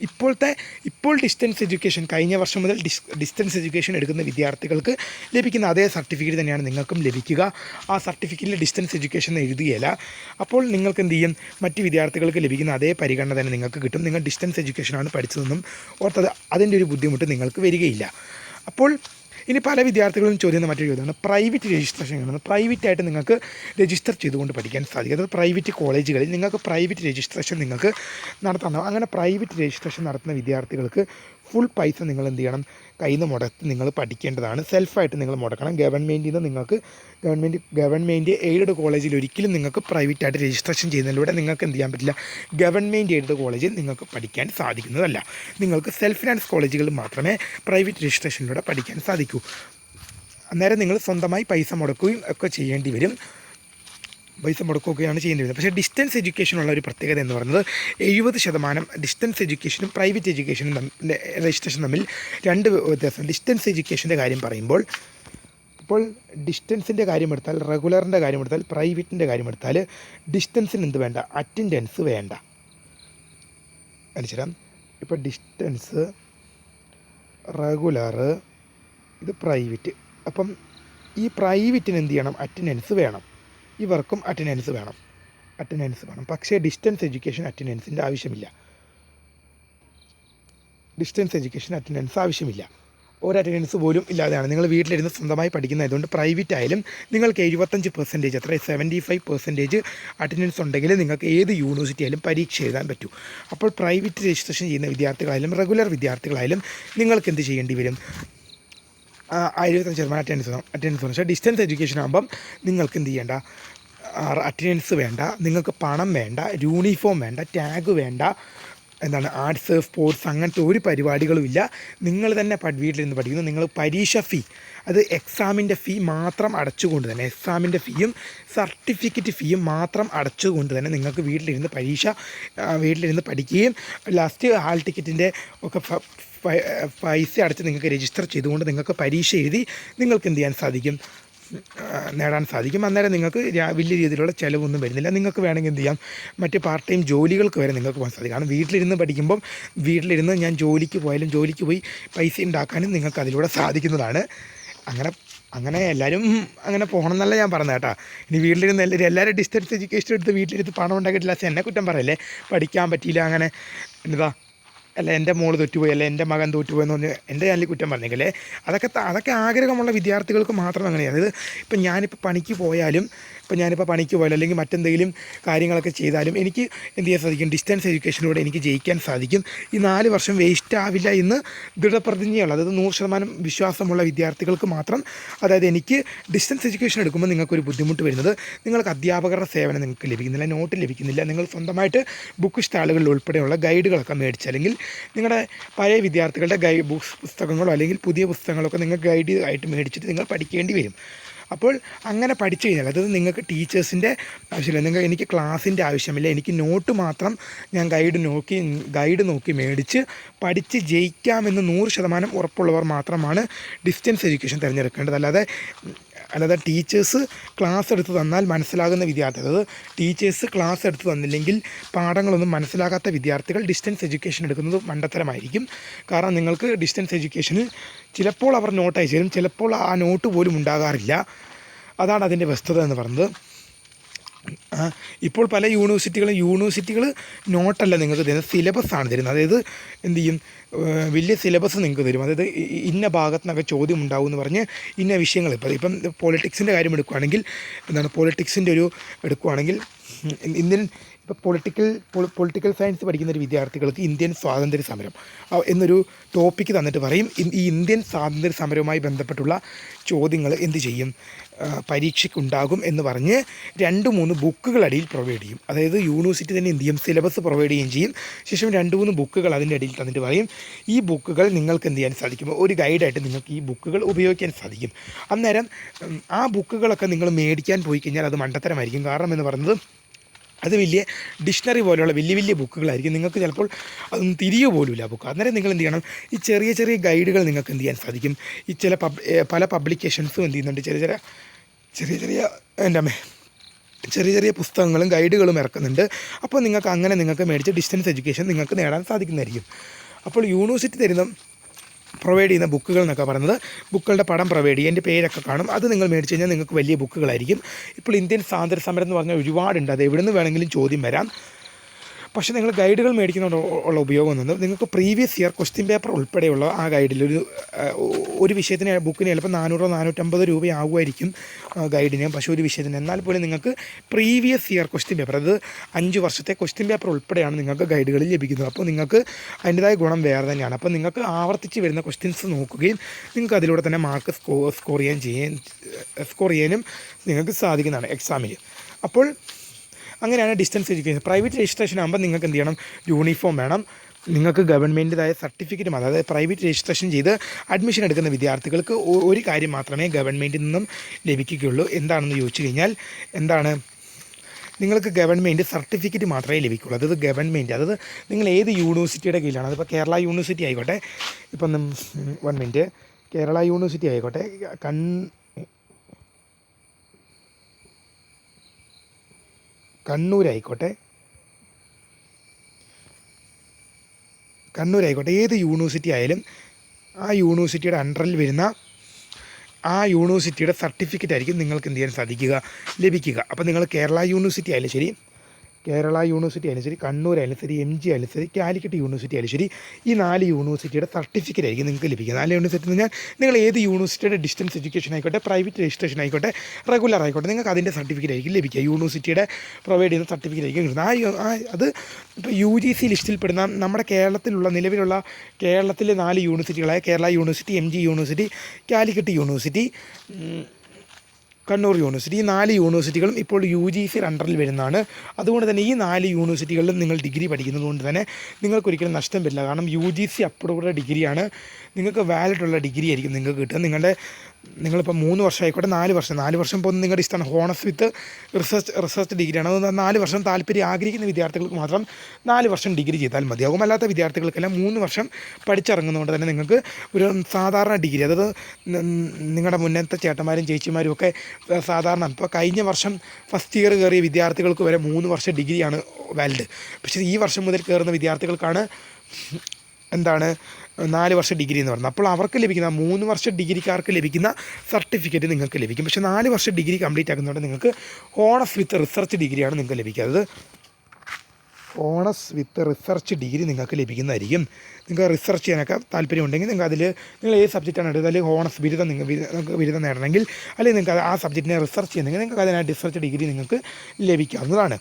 ഇപ്പോഴത്തെ ഇപ്പോൾ ഡിസ്റ്റൻസ് എഡ്യൂക്കേഷൻ കഴിഞ്ഞ വർഷം മുതൽ ഡിസ് ഡിസ്റ്റൻസ് എഡ്യൂക്കേഷൻ എടുക്കുന്ന വിദ്യാർത്ഥികൾക്ക് ലഭിക്കുന്ന അതേ സർട്ടിഫിക്കറ്റ് തന്നെയാണ് നിങ്ങൾക്കും ലഭിക്കുക. ആ സർട്ടിഫിക്കറ്റിൽ ഡിസ്റ്റൻസ് എഡ്യൂക്കേഷൻ എഴുതുകയില്ല അപ്പോൾ നിങ്ങൾക്ക് എന്ത് ചെയ്യും? മറ്റ് വിദ്യാർത്ഥികൾക്ക് ലഭിക്കുന്ന അതേ പരിഗണന തന്നെ നിങ്ങൾക്ക് കിട്ടും. നിങ്ങൾ ഡിസ്റ്റൻസ് എഡ്യൂക്കേഷനാണ് പഠിച്ചതെന്നും ഓർത്തത് അതിന്റെ ഒരു ബുദ്ധിമുട്ട് നിങ്ങൾക്ക് വരികയില്ല. അപ്പോൾ ഇനി പല വിദ്യാർത്ഥികളും ചോദിക്കുന്ന മറ്റൊരു ചോദ്യമാണ് പ്രൈവറ്റ് രജിസ്ട്രേഷൻ കാണുന്നത് പ്രൈവറ്റ് ആയിട്ട് നിങ്ങൾക്ക് രജിസ്റ്റർ ചെയ്തുകൊണ്ട് പഠിക്കാൻ സാധിക്കും. അതായത് പ്രൈവറ്റ് കോളേജുകളിൽ നിങ്ങൾക്ക് പ്രൈവറ്റ് രജിസ്ട്രേഷൻ നിങ്ങൾക്ക് നടത്താം. അങ്ങനെ പ്രൈവറ്റ് രജിസ്ട്രേഷൻ നടത്തുന്ന വിദ്യാർത്ഥികൾക്ക് ഫുൾ പൈസ നിങ്ങൾ എന്ത് ചെയ്യണം? കയ്യിൽ നിന്ന് മുടക്കി നിങ്ങൾ പഠിക്കേണ്ടതാണ്. സെൽഫായിട്ട് നിങ്ങൾ മുടക്കണം. ഗവൺമെന്റിൽ നിന്ന് നിങ്ങൾക്ക് ഗവൺമെന്റ് ഗവൺമെന്റ് എയ്ഡഡ് കോളേജിൽ ഒരിക്കലും നിങ്ങൾക്ക് പ്രൈവറ്റ് ആയിട്ട് രജിസ്ട്രേഷൻ ചെയ്യുന്നതിലൂടെ നിങ്ങൾക്ക് എന്ത് ചെയ്യാൻ പറ്റില്ല. ഗവൺമെന്റ് എയ്ഡഡ് കോളേജിൽ നിങ്ങൾക്ക് പഠിക്കാൻ സാധിക്കുന്നതല്ല. നിങ്ങൾക്ക് സെൽഫ് ഫിനാൻസ് കോളേജുകളിൽ മാത്രമേ പ്രൈവറ്റ് രജിസ്ട്രേഷനിലൂടെ പഠിക്കാൻ സാധിക്കൂ. അന്നേരം നിങ്ങൾ സ്വന്തമായി പൈസ മുടക്കുകയും ഒക്കെ ചെയ്യേണ്ടി വരും. പൈസ മുടക്കുകയാണ് ചെയ്യേണ്ടി വരുന്നത്. പക്ഷേ ഡിസ്റ്റൻസ് എഡ്യൂക്കേഷനുള്ള ഒരു പ്രത്യേകത എന്ന് പറയുന്നത് എഴുപത് ശതമാനം ഡിസ്റ്റൻസ് എഡ്യൂക്കേഷനും പ്രൈവറ്റ് എഡ്യൂക്കേഷനും തമ്മിൽ രജിസ്ട്രേഷൻ തമ്മിൽ രണ്ട് വ്യത്യാസം. ഡിസ്റ്റൻസ് എഡ്യൂക്കേഷന്റെ കാര്യം പറയുമ്പോൾ ഇപ്പോൾ ഡിസ്റ്റൻസിന്റെ കാര്യമെടുത്താൽ റെഗുലറിന്റെ കാര്യമെടുത്താൽ പ്രൈവറ്റിന്റെ കാര്യമെടുത്താൽ ഡിസ്റ്റൻസിന് എന്ത് വേണ്ട? അറ്റൻഡൻസ് വേണ്ട. അനുസരം ഇപ്പോൾ ഡിസ്റ്റൻസ് റെഗുലർ ഇത് പ്രൈവറ്റ് അപ്പം ഈ പ്രൈവറ്റിന് എന്ത് ചെയ്യണം? അറ്റൻഡൻസ് വേണം. ഇവർക്കും അറ്റൻഡൻസ് വേണം. അറ്റൻഡൻസ് വേണം. പക്ഷേ ഡിസ്റ്റൻസ് എഡ്യൂക്കേഷൻ അറ്റൻഡൻസിന്റെ ആവശ്യമില്ല. ഡിസ്റ്റൻസ് എഡ്യൂക്കേഷൻ അറ്റൻഡൻസ് ആവശ്യമില്ല. ഒരു അറ്റൻഡൻസ് പോലും ഇല്ലാതെയാണ് നിങ്ങൾ വീട്ടിലിരുന്ന് സ്വന്തമായി പഠിക്കുന്നതായതുകൊണ്ട് പ്രൈവറ്റ് ആയാലും നിങ്ങൾക്ക് എഴുപത്തഞ്ച് പെർസെന്റേജ് അത്ര സെവന്റി ഫൈവ് പെർസെന്റേജ് അറ്റൻഡൻസ് ഉണ്ടെങ്കിൽ നിങ്ങൾക്ക് ഏത് യൂണിവേഴ്സിറ്റി ആയാലും പരീക്ഷ എഴുതാൻ പറ്റൂ. അപ്പോൾ പ്രൈവറ്റ് രജിസ്ട്രേഷൻ ചെയ്യുന്ന വിദ്യാർത്ഥികളായാലും റെഗുലർ വിദ്യാർത്ഥികളായാലും നിങ്ങൾക്ക് എന്ത് ചെയ്യേണ്ടി വരും? എഴുപത്തഞ്ച് ശതമാനം അറ്റൻഡൻസ് അറ്റൻഡൻസ് പക്ഷേ ഡിസ്റ്റൻസ് എഡ്യൂക്കേഷൻ ആകുമ്പം നിങ്ങൾക്ക് എന്ത് ചെയ്യേണ്ട? അറ്റൻഡൻസ് വേണ്ട നിങ്ങൾക്ക് പണം വേണ്ട യൂണിഫോം വേണ്ട ടാഗ് വേണ്ട എന്താണ് ആർട്സ് സ്പോർട്സ് അങ്ങനത്തെ ഒരു പരിപാടികളും ഇല്ല. നിങ്ങൾ തന്നെ വീട്ടിലിരുന്ന് പഠിക്കുന്നു. നിങ്ങൾ പരീക്ഷ ഫീ അത് എക്സാമിന്റെ ഫീ മാത്രം അടച്ചുകൊണ്ട് തന്നെ എക്സാമിന്റെ ഫീയും സർട്ടിഫിക്കറ്റ് ഫീയും മാത്രം അടച്ചുകൊണ്ട് തന്നെ നിങ്ങൾക്ക് വീട്ടിലിരുന്ന് പരീക്ഷ വീട്ടിലിരുന്ന് പഠിക്കുകയും ലാസ്റ്റ് ഹാൾ ടിക്കറ്റിന്റെ ഒക്കെ പൈസ അടച്ച് നിങ്ങൾക്ക് രജിസ്റ്റർ ചെയ്തുകൊണ്ട് നിങ്ങൾക്ക് പരീക്ഷ എഴുതി നിങ്ങൾക്ക് എന്ത് ചെയ്യാൻ സാധിക്കും? നേടാൻ സാധിക്കും. അന്നേരം നിങ്ങൾക്ക് വലിയ രീതിയിലുള്ള ചിലവൊന്നും വരുന്നില്ല. നിങ്ങൾക്ക് വേണമെങ്കിൽ എന്ത് ചെയ്യാം? മറ്റ് പാർട്ട് ടൈം ജോലികൾക്ക് വരെ നിങ്ങൾക്ക് പോകാൻ സാധിക്കും. കാരണം വീട്ടിലിരുന്ന് പഠിക്കുമ്പം വീട്ടിലിരുന്ന് ഞാൻ ജോലിക്ക് പോയാലും ജോലിക്ക് പോയി പൈസ ഉണ്ടാക്കാനും നിങ്ങൾക്ക് അതിലൂടെ സാധിക്കുന്നതാണ്. അങ്ങനെ അങ്ങനെ എല്ലാവരും അങ്ങനെ പോകണം എന്നല്ല ഞാൻ പറഞ്ഞത് കേട്ടോ. ഇനി വീട്ടിലിരുന്ന് എല്ലാവരും എല്ലാവരും ഡിസ്റ്റൻസ് എഡ്യൂക്കേഷൻ എടുത്ത് വീട്ടിലിരുന്ന് പണം ഉണ്ടാക്കിയിട്ടില്ല. എന്നെ കുറ്റം പറയല്ലേ? പഠിക്കാൻ പറ്റിയില്ല അങ്ങനെ. എന്താ? അല്ല എന്റെ മോൾ തോറ്റുപോയി അല്ല എന്റെ മകൻ തോറ്റുപോയി എന്ന് പറഞ്ഞ് എന്റെ ചാനലിൽ കുറ്റം പറഞ്ഞേക്കല്ലേ? അതൊക്കെ അതൊക്കെ ആഗ്രഹമുള്ള വിദ്യാർത്ഥികൾക്ക് മാത്രം അങ്ങനെയാണ് അതായത് ഇപ്പം ഞാനിപ്പോൾ പണിക്ക് പോയാലും ഇപ്പം ഞാനിപ്പോൾ പണിക്ക് പോയാലും അല്ലെങ്കിൽ മറ്റെന്തെങ്കിലും കാര്യങ്ങളൊക്കെ ചെയ്താലും എനിക്ക് എന്ത് ചെയ്യാൻ സാധിക്കും? ഡിസ്റ്റൻസ് എഡ്യൂക്കേഷനിലൂടെ എനിക്ക് ജയിക്കാൻ സാധിക്കും. ഈ നാല് വർഷം വേസ്റ്റ് ആവില്ല എന്ന് ദൃഢപ്രതിജ്ഞയുള്ള അതായത് നൂറ് ശതമാനം വിശ്വാസമുള്ള വിദ്യാർത്ഥികൾക്ക് മാത്രം അതായത് എനിക്ക് ഡിസ്റ്റൻസ് എഡ്യൂക്കേഷൻ എടുക്കുമ്പോൾ നിങ്ങൾക്കൊരു ബുദ്ധിമുട്ട് വരുന്നത് നിങ്ങൾക്ക് അധ്യാപകരുടെ സേവനം നിങ്ങൾക്ക് ലഭിക്കുന്നില്ല നോട്ട് ലഭിക്കുന്നില്ല. നിങ്ങൾ സ്വന്തമായിട്ട് ബുക്ക് സ്റ്റാളുകളിൽ ഉൾപ്പെടെയുള്ള ഗൈഡുകളൊക്കെ മേടിച്ച് നിങ്ങളുടെ പഴയ വിദ്യാർത്ഥികളുടെ ഗൈഡ് ബുക്സ് പുസ്തകങ്ങളോ അല്ലെങ്കിൽ പുതിയ പുസ്തകങ്ങളൊക്കെ നിങ്ങൾ ഗൈഡ് ആയിട്ട് മേടിച്ചിട്ട് നിങ്ങൾ പഠിക്കേണ്ടി വരും. അപ്പോൾ അങ്ങനെ പഠിച്ചു കഴിഞ്ഞാൽ അതായത് നിങ്ങൾക്ക് ടീച്ചേഴ്സിന്റെ ആവശ്യമില്ല നിങ്ങൾ എനിക്ക് ക്ലാസ്സിന്റെ ആവശ്യമില്ല എനിക്ക് നോട്ട് മാത്രം ഞാൻ ഗൈഡ് നോക്കി ഗൈഡ് നോക്കി മേടിച്ച് പഠിച്ച് ജയിക്കാമെന്ന് നൂറ് ശതമാനം ഉറപ്പുള്ളവർ മാത്രമാണ് ഡിസ്റ്റൻസ് എഡ്യൂക്കേഷൻ തിരഞ്ഞെടുക്കേണ്ടത്. അല്ലാതെ അല്ലാതെ ടീച്ചേഴ്സ് ക്ലാസ് എടുത്ത് തന്നാൽ മനസ്സിലാകുന്ന വിദ്യാർത്ഥികൾ. അതായത് ടീച്ചേഴ്സ് ക്ലാസ് എടുത്ത് തന്നില്ലെങ്കിൽ പാഠങ്ങളൊന്നും മനസ്സിലാകാത്ത വിദ്യാർത്ഥികൾ ഡിസ്റ്റൻസ് എഡ്യൂക്കേഷൻ എടുക്കുന്നത് മണ്ടത്തരമായിരിക്കും. കാരണം നിങ്ങൾക്ക് ഡിസ്റ്റൻസ് എഡ്യൂക്കേഷനിൽ ചിലപ്പോൾ അവർ നോട്ട് അയച്ചു തരും ചിലപ്പോൾ ആ നോട്ട് പോലും ഉണ്ടാകാറില്ല. അതാണ് അതിന്റെ വസ്തുത എന്ന് പറയുന്നത്. ഇപ്പോൾ പല യൂണിവേഴ്സിറ്റികളും യൂണിവേഴ്സിറ്റികൾ നോട്ടല്ല നിങ്ങൾക്ക് തരുന്നത് സിലബസാണ് തരുന്നത്. അതായത് എന്ത് ചെയ്യും? വലിയ സിലബസ് നിങ്ങൾക്ക് തരും. അതായത് ഇന്ന ഭാഗത്ത് നിന്നൊക്കെ ചോദ്യം ഉണ്ടാവും എന്ന് പറഞ്ഞ് ഇന്ന വിഷയങ്ങൾ ഇപ്പോൾ ഇപ്പം പൊളിറ്റിക്സിന്റെ കാര്യം എടുക്കുകയാണെങ്കിൽ എന്താണ് പൊളിറ്റിക്സിന്റെ ഒരു എടുക്കുകയാണെങ്കിൽ ഇന്ത്യൻ ഇപ്പോൾ പൊളിറ്റിക്കൽ പൊളിറ്റിക്കൽ സയൻസ് പഠിക്കുന്ന ഒരു വിദ്യാർത്ഥികൾക്ക് ഇന്ത്യൻ സ്വാതന്ത്ര്യ സമരം എന്നൊരു ടോപ്പിക്ക് തന്നിട്ട് പറയും. ഈ ഇന്ത്യൻ സ്വാതന്ത്ര്യ സമരവുമായി ബന്ധപ്പെട്ടുള്ള ചോദ്യങ്ങൾ എന്ത് ചെയ്യും? പരീക്ഷയ്ക്കുണ്ടാകും എന്ന് പറഞ്ഞ് രണ്ട് മൂന്ന് ബുക്കുകൾ അടിയിൽ പ്രൊവൈഡ് ചെയ്യും. അതായത് യൂണിവേഴ്സിറ്റി തന്നെ എന്ത് ചെയ്യും? സിലബസ് പ്രൊവൈഡ് ചെയ്യുകയും ചെയ്യും. ശേഷം രണ്ട് മൂന്ന് ബുക്കുകൾ അതിന്റെ അടിയിൽ തന്നിട്ട് പറയും. ഈ ബുക്കുകൾ നിങ്ങൾക്ക് എന്ത് ചെയ്യാൻ സാധിക്കും? ഒരു ഗൈഡായിട്ട് നിങ്ങൾക്ക് ഈ ബുക്കുകൾ ഉപയോഗിക്കാൻ സാധിക്കും. അന്നേരം ആ ബുക്കുകളൊക്കെ നിങ്ങൾ മേടിക്കാൻ പോയി കഴിഞ്ഞാൽ അത് മണ്ടത്തരമായിരിക്കും. കാരണം എന്ന് പറയുന്നത് അത് വലിയ ഡിക്ഷണറി പോലെയുള്ള വലിയ വലിയ ബുക്കുകളായിരിക്കും. നിങ്ങൾക്ക് ചിലപ്പോൾ അതൊന്നും തിരികെ പോലുമില്ല ബുക്ക്. അന്നേരം നിങ്ങൾ എന്ത് ചെയ്യണം? ഈ ചെറിയ ചെറിയ ഗൈഡുകൾ നിങ്ങൾക്ക് എന്ത് ചെയ്യാൻ സാധിക്കും? ഈ ചില പല പബ്ലിക്കേഷൻസും എന്ത് ചെയ്യുന്നുണ്ട്? ചെറിയ ചെറിയ ചെറിയ ചെറിയ എന്റെ അമ്മേ ചെറിയ ചെറിയ പുസ്തകങ്ങളും ഗൈഡുകളും ഇറക്കുന്നുണ്ട്. അപ്പോൾ നിങ്ങൾക്ക് അങ്ങനെ നിങ്ങൾക്ക് മേടിച്ച് ഡിസ്റ്റൻസ് എഡ്യൂക്കേഷൻ നിങ്ങൾക്ക് നേടാൻ സാധിക്കുന്നതായിരിക്കും. അപ്പോൾ യൂണിവേഴ്സിറ്റി തരുന്ന പ്രൊവൈഡ് ചെയ്യുന്ന ബുക്കുകൾ എന്നൊക്കെ പറയുന്നത്. ബുക്കുകളുടെ പടം പ്രൊവൈഡ് ചെയ്യും എന്റെ പേരൊക്കെ കാണും. അത് നിങ്ങൾ മേടിച്ച് കഴിഞ്ഞാൽ നിങ്ങൾക്ക് വലിയ ബുക്കുകളായിരിക്കും ഇപ്പോൾ ഇന്ത്യൻ സ്വാതന്ത്ര്യ സമരം എന്ന് പറഞ്ഞാൽ ഒരുപാടുണ്ട്. അത് എവിടെ നിന്ന് വേണമെങ്കിലും ചോദ്യം വരാം. പക്ഷേ നിങ്ങൾ ഗൈഡുകൾ മേടിക്കുന്നതുകൊണ്ട് ഉള്ള ഉപയോഗം എന്നത് നിങ്ങൾക്ക് പ്രീവിയസ് ഇയർ ക്വസ്റ്റ്യൻ പേപ്പർ ഉൾപ്പെടെയുള്ള ആ ഗൈഡിൽ ഒരു ഒരു വിഷയത്തിന് ബുക്കിന് ചിലപ്പോൾ നാനൂറോ നാനൂറ്റമ്പത് രൂപയാകുമായിരിക്കും ഗൈഡിന് പക്ഷേ ഒരു വിഷയത്തിന് എന്നാൽ പോലും നിങ്ങൾക്ക് പ്രീവിയസ് ഇയർ ക്വസ്റ്റ്യൻ പേപ്പർ അത് അഞ്ച് വർഷത്തെ ക്വസ്റ്റ്യൻ പേപ്പർ ഉൾപ്പെടെയാണ് നിങ്ങൾക്ക് ഗൈഡുകളിൽ ലഭിക്കുന്നത്. അപ്പോൾ നിങ്ങൾക്ക് അതിന്റെതായ ഗുണം വേറെ തന്നെയാണ്. അപ്പോൾ നിങ്ങൾക്ക് ആവർത്തിച്ച് വരുന്ന ക്വസ്റ്റ്യൻസ് നോക്കുകയും നിങ്ങൾക്ക് അതിലൂടെ തന്നെ മാർക്ക് സ്കോ സ്കോർ ചെയ്യാൻ ചെയ്യാൻ സ്കോർ ചെയ്യാനും നിങ്ങൾക്ക് സാധിക്കുന്നതാണ് എക്സാമിന് അപ്പോൾ അങ്ങനെയാണ് ഡിസ്റ്റൻസ് എഡ്യൂക്കേഷൻ പ്രൈവറ്റ് രജിസ്ട്രേഷൻ ആകുമ്പോൾ നിങ്ങൾക്ക് എന്ത് ചെയ്യണം? യൂണിഫോം വേണം. നിങ്ങൾക്ക് ഗവൺമെന്റിന്റെതായ സർട്ടിഫിക്കറ്റ് അതായത് പ്രൈവറ്റ് രജിസ്ട്രേഷൻ ചെയ്ത് അഡ്മിഷൻ എടുക്കുന്ന വിദ്യാർത്ഥികൾക്ക് ഒരു കാര്യം മാത്രമേ ഗവൺമെന്റിൽ നിന്നും ലഭിക്കുകയുള്ളൂ. എന്താണെന്ന് ചോദിച്ചു കഴിഞ്ഞാൽ എന്താണ്? നിങ്ങൾക്ക് ഗവൺമെന്റ് സർട്ടിഫിക്കറ്റ് മാത്രമേ ലഭിക്കുള്ളൂ. അതായത് ഗവൺമെന്റ് അതായത് നിങ്ങൾ ഏത് യൂണിവേഴ്സിറ്റിയുടെ കീഴിലാണ്? അതിപ്പോൾ കേരള യൂണിവേഴ്സിറ്റി ആയിക്കോട്ടെ. ഇപ്പം വൺ മിനിറ്റ് കേരള യൂണിവേഴ്സിറ്റി ആയിക്കോട്ടെ. കൺ കണ്ണൂരായിക്കോട്ടെ. കണ്ണൂരായിക്കോട്ടെ. ഏത് യൂണിവേഴ്സിറ്റി ആയാലും ആ യൂണിവേഴ്സിറ്റിയുടെ അണ്ടറിൽ വരുന്ന ആ യൂണിവേഴ്സിറ്റിയുടെ സർട്ടിഫിക്കറ്റ് ആയിരിക്കും നിങ്ങൾക്ക് എന്ത് ചെയ്യാൻ സാധിക്കുക ലഭിക്കുക. അപ്പോൾ നിങ്ങൾ കേരള യൂണിവേഴ്സിറ്റി ആയാലും ശരി കേരള യൂണിവേഴ്സിറ്റി ആയാലും ശരി കണ്ണൂർ ആയാലും ശരി എം ജി ആയാലും ശരി കാലിക്കറ്റ് യൂണിവേഴ്സിറ്റി ആയാലും ശരി ഈ നാല് യൂണിവേഴ്സിറ്റിയുടെ സർട്ടിഫിക്കറ്റ് ആയിരിക്കും നിങ്ങൾക്ക് ലഭിക്കുക. നാല് യൂണിവേഴ്സിറ്റി എന്ന് പറഞ്ഞാൽ നിങ്ങൾ ഏത് യൂണിവേഴ്സിറ്റിയുടെ ഡിസ്റ്റൻസ് എഡ്യൂക്കേഷൻ ആയിക്കോട്ടെ പ്രൈവറ്റ് രജിസ്ട്രേഷൻ ആയിക്കോട്ടെ റെഗുലർ ആയിക്കോട്ടെ നിങ്ങൾക്ക് അതിന്റെ സർട്ടിഫിക്കറ്റ് ആയിരിക്കും ലഭിക്കുക. യൂണിവേഴ്സിറ്റിയുടെ പ്രൊവൈഡ് ചെയ്യുന്ന സർട്ടിഫിക്കറ്റ് ആയിരിക്കും ആ അത് ഇപ്പോൾ യു ജി സി ലിസ്റ്റിൽപ്പെടുന്ന നമ്മുടെ കേരളത്തിലുള്ള നിലവിലുള്ള കേരളത്തിലെ നാല് യൂണിവേഴ്സിറ്റികളായ Kerala university M G university Calicut university Kannur university. ഈ നാല് യൂണിവേഴ്സിറ്റികളും ഇപ്പോൾ യു ജി സി അണ്ടറിൽ വരുന്നതാണ്. അതുകൊണ്ട് തന്നെ ഈ നാല് യൂണിവേഴ്സിറ്റികളിലും നിങ്ങൾ ഡിഗ്രി പഠിക്കുന്നത് കൊണ്ട് തന്നെ നിങ്ങൾക്കൊരിക്കലും നഷ്ടം വരില്ല. കാരണം യു ജി സി അപ്രൂവ്ഡ് ഡിഗ്രിയാണ്. നിങ്ങൾക്ക് വാലിഡ് ഉള്ള ഡിഗ്രി ആയിരിക്കും നിങ്ങൾക്ക് കിട്ടുക. നിങ്ങളുടെ നിങ്ങളിപ്പോൾ മൂന്ന് വർഷം ആയിക്കോട്ടെ നാല് വർഷം. നാല് വർഷം ഇപ്പോൾ നിങ്ങളുടെ ഇഷ്ടമാണ്. ഹോണസ് വിത്ത് റിസർച്ച് റിസർച്ച് ഡിഗ്രിയാണ് അത് നാല് വർഷം താല്പര്യം ആഗ്രഹിക്കുന്ന വിദ്യാർത്ഥികൾക്ക് മാത്രം നാല് വർഷം ഡിഗ്രി ചെയ്താൽ മതിയാകും അല്ലാത്ത വിദ്യാർത്ഥികൾക്കെല്ലാം മൂന്ന് വർഷം പഠിച്ചിറങ്ങുന്നതുകൊണ്ട് തന്നെ നിങ്ങൾക്ക് ഒരു സാധാരണ ഡിഗ്രി അതായത് നിങ്ങളുടെ മുന്നത്തെ ചേട്ടന്മാരും ചേച്ചിമാരും ഒക്കെ സാധാരണ. ഇപ്പോൾ കഴിഞ്ഞ വർഷം ഫസ്റ്റ് ഇയർ കയറിയ വിദ്യാർത്ഥികൾക്ക് വരെ മൂന്ന് വർഷം ഡിഗ്രിയാണ് വാലിഡ് പക്ഷേ ഈ വർഷം മുതൽ കയറുന്ന വിദ്യാർത്ഥികൾക്കാണ് എന്താണ് നാല് വർഷ ഡിഗ്രി എന്ന് പറയുന്നത്. അപ്പോൾ അവർക്ക് ലഭിക്കുന്ന മൂന്ന് വർഷ ഡിഗ്രിക്കാർക്ക് ലഭിക്കുന്ന സർട്ടിഫിക്കറ്റ് നിങ്ങൾക്ക് ലഭിക്കും. പക്ഷേ നാല് വർഷ ഡിഗ്രി കംപ്ലീറ്റ് ആക്കുന്നതുകൊണ്ട് നിങ്ങൾക്ക് ഓണസ് വിത്ത് റിസർച്ച് ഡിഗ്രിയാണ് നിങ്ങൾക്ക് ലഭിക്കുന്നത് ഓണസ് വിത്ത് റിസർച്ച് ഡിഗ്രി നിങ്ങൾക്ക് ലഭിക്കുന്നതായിരിക്കും. നിങ്ങൾക്ക് റിസർച്ച് ചെയ്യാനൊക്കെ താല്പര്യമുണ്ടെങ്കിൽ നിങ്ങൾക്ക് അതിൽ നിങ്ങൾ ഏത് സബ്ജക്റ്റാണ് എടുത്തത്? അല്ലെങ്കിൽ ഓണസ് ബിരുദം നിങ്ങൾ നിങ്ങൾക്ക് ബിരുദം നേടണമെങ്കിൽ അല്ലെങ്കിൽ നിങ്ങൾക്ക് ആ സബ്ജക്റ്റിനെ റിസർച്ച് ചെയ്യുന്നെങ്കിൽ നിങ്ങൾക്ക് അതിനായിട്ട് റിസർച്ച് ഡിഗ്രി നിങ്ങൾക്ക് ലഭിക്കാവുന്നതാണ്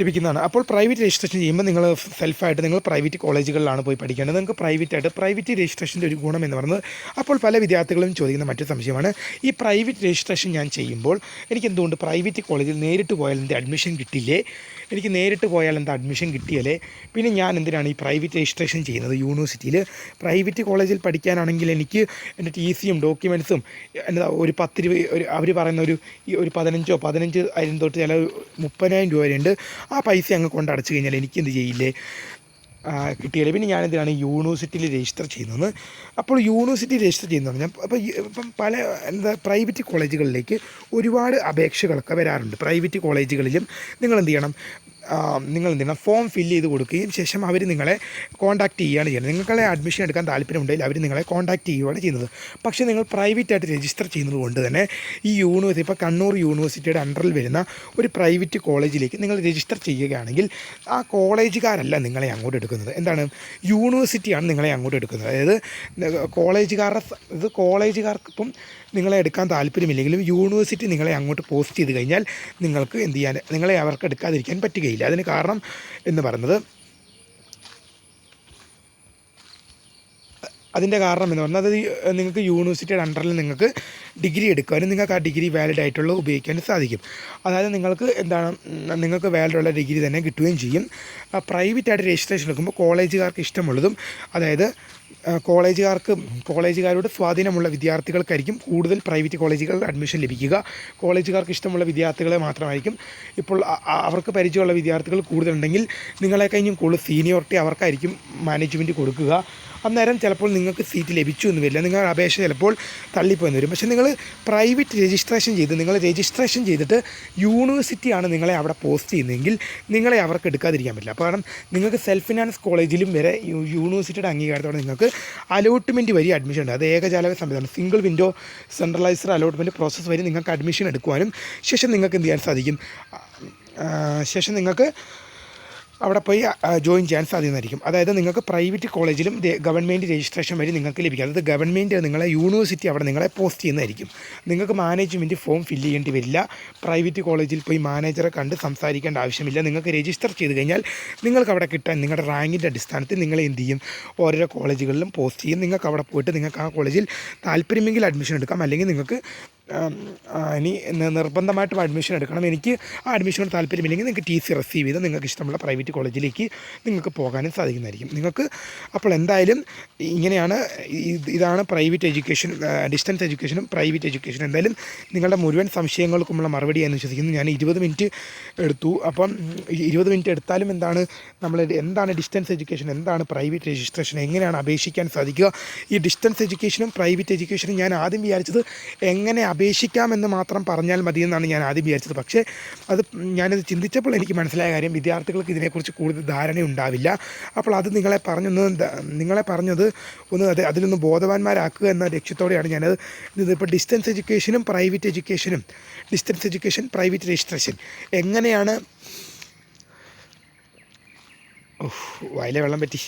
ലഭിക്കുന്നതാണ്. അപ്പോൾ പ്രൈവറ്റ് രജിസ്ട്രേഷൻ ചെയ്യുമ്പോൾ നിങ്ങൾ സെൽഫായിട്ട് നിങ്ങൾ പ്രൈവറ്റ് കോളേജുകളിലാണ് പോയി പഠിക്കേണ്ടത്. നിങ്ങൾക്ക് പ്രൈവറ്റായിട്ട് പ്രൈവറ്റ് രജിസ്ട്രേഷന്റെ ഒരു ഗുണം എന്ന് പറയുന്നത് അപ്പോൾ പല വിദ്യാർത്ഥികളും ചോദിക്കുന്ന മറ്റൊരു സംശയമാണ്. ഈ പ്രൈവറ്റ് രജിസ്ട്രേഷൻ ഞാൻ ചെയ്യുമ്പോൾ എനിക്ക് എന്തുകൊണ്ട് പ്രൈവറ്റ് കോളേജിൽ നേരിട്ട് പോയാൽ എന്റെ അഡ്മിഷൻ കിട്ടില്ലേ? എനിക്ക് നേരിട്ട് പോയാൽ എന്താ അഡ്മിഷൻ കിട്ടിയാലേ? പിന്നെ ഞാൻ എന്തിനാണ് ഈ പ്രൈവറ്റ് രജിസ്ട്രേഷൻ ചെയ്യുന്നത് യൂണിവേഴ്സിറ്റിയിൽ പ്രൈവറ്റ് കോളേജിൽ പഠിക്കാനാണെങ്കിൽ എനിക്ക് എന്റെ ടി സിയും ഡോക്യുമെന്റ്സും എന്താ ഒരു പത്ത് രൂപ ഒരു അവർ പറയുന്ന ഒരു ഒരു പതിനഞ്ചോ പതിനഞ്ച് ആയിരം തൊട്ട് ചില മുപ്പതിനായിരം രൂപ വരെയുണ്ട്. ആ പൈസ അങ്ങ് കൊണ്ട് അടച്ചു കഴിഞ്ഞാൽ എനിക്ക് എന്ത് ചെയ്യില്ലേ? ആ, പിന്നെ ഞാൻ എന്തിനാണ് യൂണിവേഴ്സിറ്റിയിൽ രജിസ്റ്റർ ചെയ്യുന്നത്? അപ്പോൾ യൂണിവേഴ്സിറ്റി രജിസ്റ്റർ ചെയ്യുന്നത് ഞാൻ അപ്പോൾ ഇപ്പം പല എന്താ പ്രൈവറ്റ് കോളേജുകളിലേക്ക് ഒരുപാട് അപേക്ഷകളൊക്കെ വരാറുണ്ട്. പ്രൈവറ്റ് കോളേജുകളിലും നിങ്ങൾ എന്ത് ചെയ്യണം? നിങ്ങൾ എന്ത് ചെയ്യണം ഫോം ഫില്ല് ചെയ്ത് കൊടുക്കുകയും ശേഷം അവർ നിങ്ങളെ കോൺടാക്റ്റ് ചെയ്യുകയാണ് ചെയ്യുന്നത്. നിങ്ങളെ അഡ്മിഷൻ എടുക്കാൻ താല്പര്യമുണ്ടെങ്കിൽ അവർ നിങ്ങളെ കോൺടാക്റ്റ് ചെയ്യുകയാണ് ചെയ്യുന്നത്. പക്ഷേ നിങ്ങൾ പ്രൈവറ്റായിട്ട് രജിസ്റ്റർ ചെയ്യുന്നത് കൊണ്ട് തന്നെ ഈ യൂണിവേഴ്സിറ്റി ഇപ്പോൾ കണ്ണൂർ യൂണിവേഴ്സിറ്റിയുടെ അണ്ടറിൽ വരുന്ന ഒരു പ്രൈവറ്റ് കോളേജിലേക്ക് നിങ്ങൾ രജിസ്റ്റർ ചെയ്യുകയാണെങ്കിൽ ആ കോളേജുകാരല്ല നിങ്ങളെ അങ്ങോട്ട് എടുക്കുന്നത്. എന്താണ്? യൂണിവേഴ്സിറ്റിയാണ് നിങ്ങളെ അങ്ങോട്ട് എടുക്കുന്നത്. അതായത് കോളേജുകാരുടെ ഇത് കോളേജുകാർക്കിപ്പം നിങ്ങളെ എടുക്കാൻ താല്പര്യമില്ലെങ്കിലും യൂണിവേഴ്സിറ്റി നിങ്ങളെ അങ്ങോട്ട് പോസ്റ്റ് ചെയ്ത് കഴിഞ്ഞാൽ നിങ്ങൾക്ക് എന്ത് ചെയ്യാൻ നിങ്ങളെ അവർക്ക് എടുക്കാതിരിക്കാൻ പറ്റുകയില്ല. അതിന് കാരണം എന്ന് പറയുന്നത് അതിന്റെ കാരണം എന്ന് പറഞ്ഞാൽ അത് നിങ്ങൾക്ക് യൂണിവേഴ്സിറ്റിയുടെ അണ്ടറിൽ നിങ്ങൾക്ക് ഡിഗ്രി എടുക്കാനും നിങ്ങൾക്ക് ആ ഡിഗ്രി വാലിഡ് ആയിട്ടുള്ള ഉപയോഗിക്കാനും സാധിക്കും. അതായത് നിങ്ങൾക്ക് എന്താണ് നിങ്ങൾക്ക് വാലിഡുള്ള ഡിഗ്രി തന്നെ കിട്ടുകയും ചെയ്യും. പ്രൈവറ്റ് ആയിട്ട് രജിസ്ട്രേഷൻ എടുക്കുമ്പോൾ കോളേജുകാർക്ക് ഇഷ്ടമുള്ളതും അതായത് കോളേജുകാർക്ക് കോളേജുകാരോട് സ്വാധീനമുള്ള വിദ്യാർത്ഥികൾക്കായിരിക്കും കൂടുതൽ പ്രൈവറ്റ് കോളേജുകളിൽ അഡ്മിഷൻ ലഭിക്കുക. കോളേജുകാർക്ക് ഇഷ്ടമുള്ള വിദ്യാർത്ഥികളെ മാത്രമായിരിക്കും. ഇപ്പോൾ അവർക്ക് പരിചയമുള്ള വിദ്യാർത്ഥികൾ കൂടുതലുണ്ടെങ്കിൽ നിങ്ങളെ കഴിഞ്ഞും കൂടുതൽ സീനിയോറിറ്റി അവർക്കായിരിക്കും മാനേജ്മെന്റ് കൊടുക്കുക. അന്നേരം ചിലപ്പോൾ നിങ്ങൾക്ക് സീറ്റ് ലഭിച്ചു എന്ന് വരില്ല. നിങ്ങളുടെ അപേക്ഷ ചിലപ്പോൾ തള്ളിപ്പോയെന്ന് വരും. പക്ഷേ നിങ്ങൾ പ്രൈവറ്റ് രജിസ്ട്രേഷൻ ചെയ്ത് നിങ്ങൾ രജിസ്ട്രേഷൻ ചെയ്തിട്ട് യൂണിവേഴ്സിറ്റിയാണ് നിങ്ങളെ അവിടെ പോസ്റ്റ് ചെയ്യുന്നതെങ്കിൽ നിങ്ങളെ അവർക്ക് എടുക്കാതിരിക്കാൻ പറ്റില്ല. അപ്പോൾ കാരണം നിങ്ങൾക്ക് സെൽഫ് ഫിനാൻസ് കോളേജിലും വരെ യൂണിവേഴ്സിറ്റിയുടെ അംഗീകാരത്തോടെ നിങ്ങൾക്ക് അലോട്ട്മെന്റ് വഴി അഡ്മിഷൻ ഉണ്ട്. അത് ഏകജാലക സംവിധാനം. Single window centralised allotment process വഴി നിങ്ങൾക്ക് അഡ്മിഷൻ എടുക്കുവാനും ശേഷം നിങ്ങൾക്ക് എന്ത് ചെയ്യാൻ സാധിക്കും? ശേഷം നിങ്ങൾക്ക് അവിടെ പോയി ജോയിൻ ചെയ്യാൻ സാധ്യതയായിരിക്കും അതായത് നിങ്ങൾക്ക് പ്രൈവറ്റ് കോളേജിലും ഗവൺമെന്റ് രജിസ്ട്രേഷൻ വഴി നിങ്ങൾക്ക് ലഭിക്കും. അതായത് ഗവൺമെന്റ് നിങ്ങളെ യൂണിവേഴ്സിറ്റി അവിടെ നിങ്ങളെ പോസ്റ്റ് ചെയ്യുന്നതായിരിക്കും. നിങ്ങൾക്ക് മാനേജ്മെന്റ് ഫോം ഫില്ല് ചെയ്യേണ്ടി വരില്ല. പ്രൈവറ്റ് കോളേജിൽ പോയി മാനേജറെ കണ്ട് സംസാരിക്കേണ്ട ആവശ്യമില്ല. നിങ്ങൾക്ക് രജിസ്റ്റർ ചെയ്ത് കഴിഞ്ഞാൽ നിങ്ങൾക്ക് അവിടെ കിട്ടാൻ നിങ്ങളുടെ റാങ്കിന്റെ അടിസ്ഥാനത്തിൽ നിങ്ങൾ എന്ത് ചെയ്യും? ഓരോരോ കോളേജുകളിലും പോസ്റ്റ് ചെയ്യും. നിങ്ങൾക്ക് അവിടെ പോയിട്ട് നിങ്ങൾക്ക് ആ കോളേജിൽ താല്പര്യമെങ്കിൽ അഡ്മിഷൻ എടുക്കാം. അല്ലെങ്കിൽ നിങ്ങൾക്ക് ഇനി നിർബന്ധമായിട്ടും അഡ്മിഷൻ എടുക്കണം. എനിക്ക് ആ അഡ്മിഷനോട് താല്പര്യമില്ലെങ്കിൽ നിങ്ങൾക്ക് ടി സി റിസീവ് ചെയ്ത് നിങ്ങൾക്ക് ഇഷ്ടമുള്ള പ്രൈവറ്റ് കോളേജിലേക്ക് നിങ്ങൾക്ക് പോകാനും സാധിക്കുന്നതായിരിക്കും. നിങ്ങൾക്ക് അപ്പോൾ എന്തായാലും ഇങ്ങനെയാണ് ഇതാണ് പ്രൈവറ്റ് എഡ്യൂക്കേഷൻ ഡിസ്റ്റൻസ് എഡ്യൂക്കേഷനും പ്രൈവറ്റ് എഡ്യൂക്കേഷൻ എന്തായാലും നിങ്ങളുടെ മുഴുവൻ സംശയങ്ങൾക്കുമുള്ള മറുപടി എന്ന് വിശ്വസിക്കുന്നു. ഞാൻ ഇരുപത് മിനിറ്റ് എടുത്തു. അപ്പം ഇരുപത് മിനിറ്റ് എടുത്താലും എന്താണ് നമ്മൾ എന്താണ് ഡിസ്റ്റൻസ് എഡ്യൂക്കേഷൻ എന്താണ് പ്രൈവറ്റ് രജിസ്ട്രേഷൻ എങ്ങനെയാണ് അപേക്ഷിക്കാൻ സാധിക്കുക? ഈ ഡിസ്റ്റൻസ് എഡ്യൂക്കേഷനും പ്രൈവറ്റ് എഡ്യൂക്കേഷനും ഞാൻ ആദ്യം വിചാരിച്ചത് എങ്ങനെ അപേക്ഷിക്കാമെന്ന് മാത്രം പറഞ്ഞാൽ മതിയെന്നാണ് ഞാൻ ആദ്യം വിചാരിച്ചത്. പക്ഷേ അത് ഞാനത് ചിന്തിച്ചപ്പോൾ എനിക്ക് മനസ്സിലായ കാര്യം വിദ്യാർത്ഥികൾക്ക് ഇതിനെക്കുറിച്ച് കൂടുതൽ ധാരണ ഉണ്ടാവില്ല. അപ്പോൾ അത് നിങ്ങളെ പറഞ്ഞൊന്ന് നിങ്ങളെ പറഞ്ഞത് ഒന്ന് അത് അതിലൊന്ന് ബോധവാന്മാരാക്കുക എന്ന ലക്ഷ്യത്തോടെയാണ് ഞാനത് ഇതിപ്പോൾ ഡിസ്റ്റൻസ് എഡ്യൂക്കേഷനും പ്രൈവറ്റ് എഡ്യൂക്കേഷനും ഡിസ്റ്റൻസ് എഡ്യൂക്കേഷൻ പ്രൈവറ്റ് രജിസ്ട്രേഷൻ എങ്ങനെയാണ് വായിലെ വെള്ളം പറ്റി.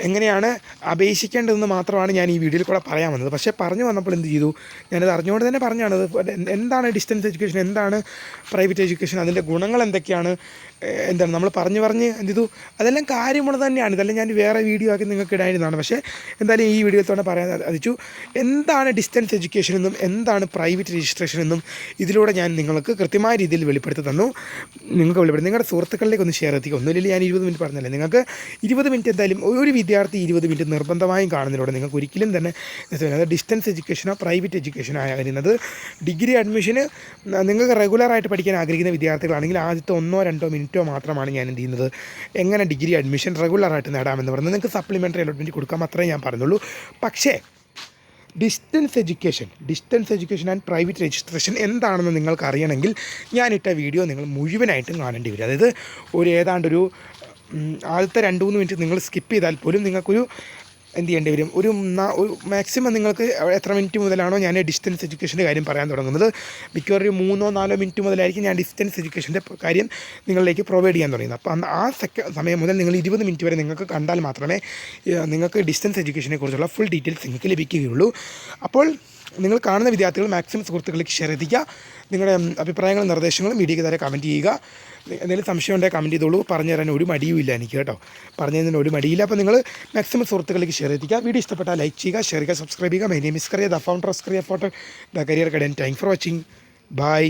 എങ്ങനെയാണ് അപേക്ഷിക്കേണ്ടതെന്ന് മാത്രമാണ് ഞാൻ ഈ വീഡിയോയിൽ കൂടെ പറയാൻ വന്നത്. പക്ഷേ പറഞ്ഞു വന്നപ്പോൾ എന്ത് ചെയ്തു? ഞാനത് അറിഞ്ഞുകൊണ്ട് തന്നെ പറഞ്ഞാണത് എന്താണ് ഡിസ്റ്റൻസ് എഡ്യൂക്കേഷൻ എന്താണ് പ്രൈവറ്റ് എഡ്യൂക്കേഷൻ അതിന്റെ ഗുണങ്ങൾ എന്തൊക്കെയാണ്? എന്താണ് നമ്മൾ പറഞ്ഞു പറഞ്ഞ് എന്ത് ചെയ്തു? അതെല്ലാം കാര്യമുള്ളത് തന്നെയാണ്. ഇതെല്ലാം ഞാൻ വേറെ വീഡിയോ ആക്കി നിങ്ങൾക്ക് ഇടായിരുന്നതാണ് പക്ഷേ എന്തായാലും ഈ വീഡിയോയിൽ തന്നെ പറയാൻ സാധിച്ചു എന്താണ് ഡിസ്റ്റൻസ് എഡ്യൂക്കേഷൻ എന്നും എന്താണ് പ്രൈവറ്റ് രജിസ്ട്രേഷൻ എന്നും ഇതിലൂടെ ഞാൻ നിങ്ങൾക്ക് കൃത്യമായ രീതിയിൽ വെളിപ്പെടുത്തി തന്നു. നിങ്ങൾക്ക് വെളിപ്പെടുത്തി. നിങ്ങളുടെ സുഹൃത്തുക്കളിലേക്ക് ഒന്ന് ഷെയർ എത്തിക്കുക. ഒന്നുമില്ല ഞാൻ ഇരുപത് മിനിറ്റ് പറഞ്ഞല്ലേ നിങ്ങൾക്ക് ഇരുപത് മിനിറ്റ് എന്തായാലും ഒരു വിദ്യാർത്ഥി ഇരുപത് മിനിറ്റ് നിർബന്ധമായും കാണുന്നതിലൂടെ നിങ്ങൾക്ക് ഒരിക്കലും തന്നെ അത് ഡിസ്റ്റൻസ് എഡ്യൂക്കേഷനോ പ്രൈവറ്റ് എഡ്യൂക്കേഷനോ ആയിരുന്നത് ഡിഗ്രി അഡ്മിഷന് നിങ്ങൾക്ക് റെഗുലറായിട്ട് പഠിക്കാൻ ആഗ്രഹിക്കുന്ന വിദ്യാർത്ഥികളാണെങ്കിൽ ആദ്യത്തെ ഒന്നോ രണ്ടോ മിനിറ്റോ മാത്രമാണ് ഞാൻ എന്ത് ചെയ്യുന്നത്. എങ്ങനെ ഡിഗ്രി അഡ്മിഷൻ റെഗുലറായിട്ട് നേടാമെന്ന് പറയുന്നത് നിങ്ങൾക്ക് സപ്ലിമെന്ററി അലോട്ട്മെന്റ് കൊടുക്കാൻ മാത്രമേ ഞാൻ പറഞ്ഞുള്ളൂ. പക്ഷേ distance education distance education and private registration എന്താണെന്ന് നിങ്ങൾക്ക് അറിയണമെങ്കിൽ ഞാനിട്ട വീഡിയോ നിങ്ങൾ മുഴുവനായിട്ടും കാണേണ്ടി വരും. അതായത് ഒരു ഏതാണ്ടൊരു ആദ്യത്തെ രണ്ട് മൂന്ന് മിനിറ്റ് നിങ്ങൾ സ്കിപ്പ് ചെയ്താൽ പോലും നിങ്ങൾക്കൊരു എന്ത് ചെയ്യേണ്ടി വരും? ഒരു ഒരു മാക്സിമം നിങ്ങൾക്ക് എത്ര മിനിറ്റ് മുതലാണോ ഞാൻ ഡിസ്റ്റൻസ് എഡ്യൂക്കേഷന്റെ കാര്യം പറയാൻ തുടങ്ങുന്നത്? മിക്കവാറും ഒരു മൂന്നോ നാലോ മിനിറ്റ് മുതലായിരിക്കും ഞാൻ ഡിസ്റ്റൻസ് എഡ്യൂക്കേഷന്റെ കാര്യം നിങ്ങളിലേക്ക് പ്രൊവൈഡ് ചെയ്യാൻ തുടങ്ങുന്നത്. അപ്പോൾ ആ സെക്ക സമയം മുതൽ നിങ്ങൾ ഇരുപത് മിനിറ്റ് വരെ നിങ്ങൾക്ക് കണ്ടാൽ മാത്രമേ നിങ്ങൾക്ക് ഡിസ്റ്റൻസ് എഡ്യൂക്കേഷനെ കുറിച്ചുള്ള ഫുൾ ഡീറ്റെയിൽസ് നിങ്ങൾക്ക് ലഭിക്കുകയുള്ളൂ. അപ്പോൾ നിങ്ങൾ കാണുന്ന വിദ്യാർത്ഥികൾ മാക്സിമം സുഹൃത്തുക്കളിലേക്ക് ഷെയർ നിങ്ങളുടെ അഭിപ്രായങ്ങളും നിർദ്ദേശങ്ങളും വീഡിയോയ്ക്ക് താരെ കമന്റ് ചെയ്യുക എന്തെങ്കിലും സംശയം ഉണ്ടെങ്കിൽ കമന്റ് ചെയ്തോളൂ. പറഞ്ഞു തരാൻ ഒരു മടിയും ഇല്ല എനിക്ക് കേട്ടോ. പറഞ്ഞു തരുന്നതിന് ഒരു മടിയില്ല. അപ്പോൾ നിങ്ങൾ മാക്സിമം സുഹൃത്തുക്കളിലേക്ക് ഷെയർ എത്തിക്കുക വീഡിയോ ഇഷ്ടപ്പെട്ടാൽ ലൈക്ക് ചെയ്യുക ഷെയർ ചെയ്യുക സബ്സ്ക്രൈബ് ചെയ്യുക. My name is Kariya the founder of Kariya photo the career guidance thank for watching bye